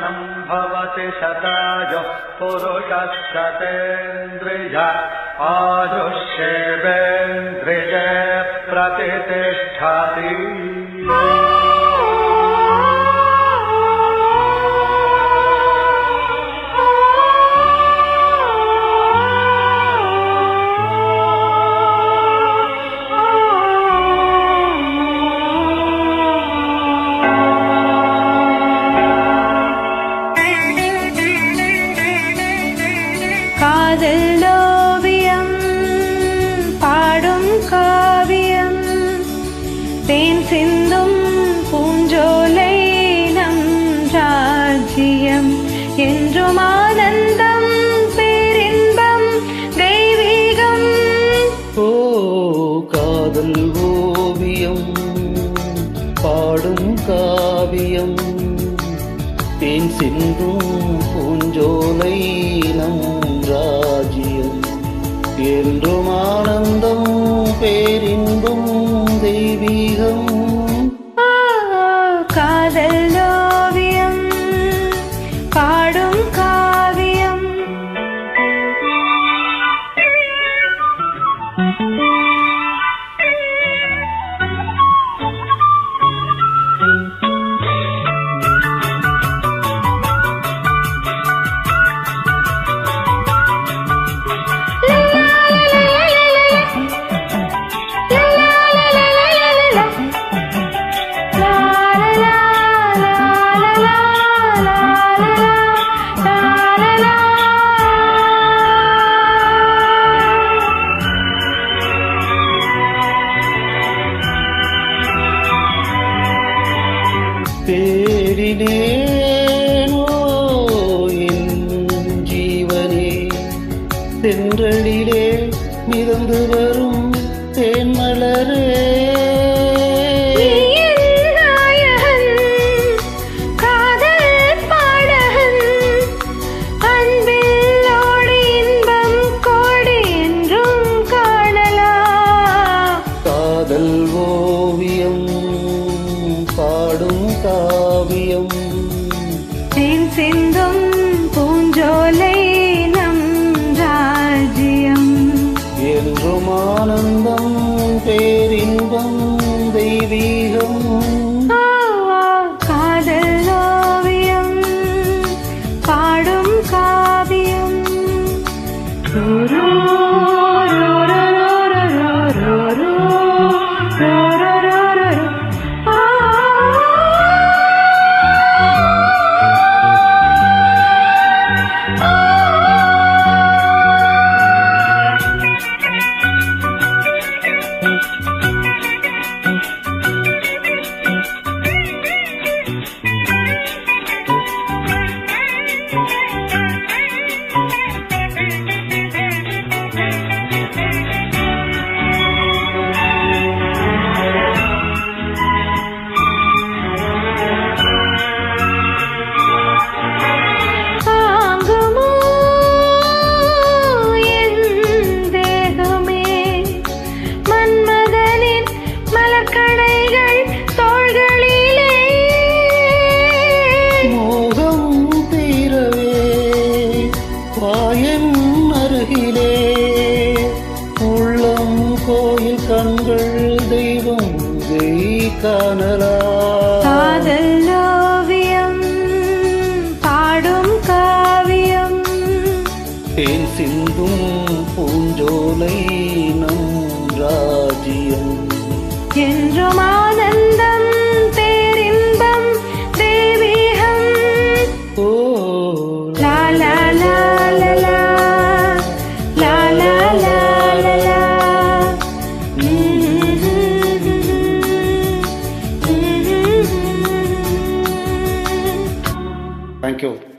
नम् भवति सदायुः पुरुषशतेन्द्रिय आयुष्येवेन्द्रिय प्रतितिष्ठति பாடும் காவியம். தேன் சிந்தும் பூஞ்சோலை நம் ராஜ்யம். என்றும் ஆனந்தம் பேரின்பம் தெய்வீகம். காதல் ஓவியம் பாடும் காவியம். தேடினேனோ என் ஜீவனே. தென்றலிலே மிதந்து வரும் தேன்மலரே. காதல் ஓவியம் தெய்வீகம் காதல் ஓவியம் பாடும் காவியம் ஒரு കനലാ. പാടും കാവ്യം. എൻ സിന്ധും പൂഞ്ചോലൈ രാജ്യം. என்றும் ஆனந்தம் killed.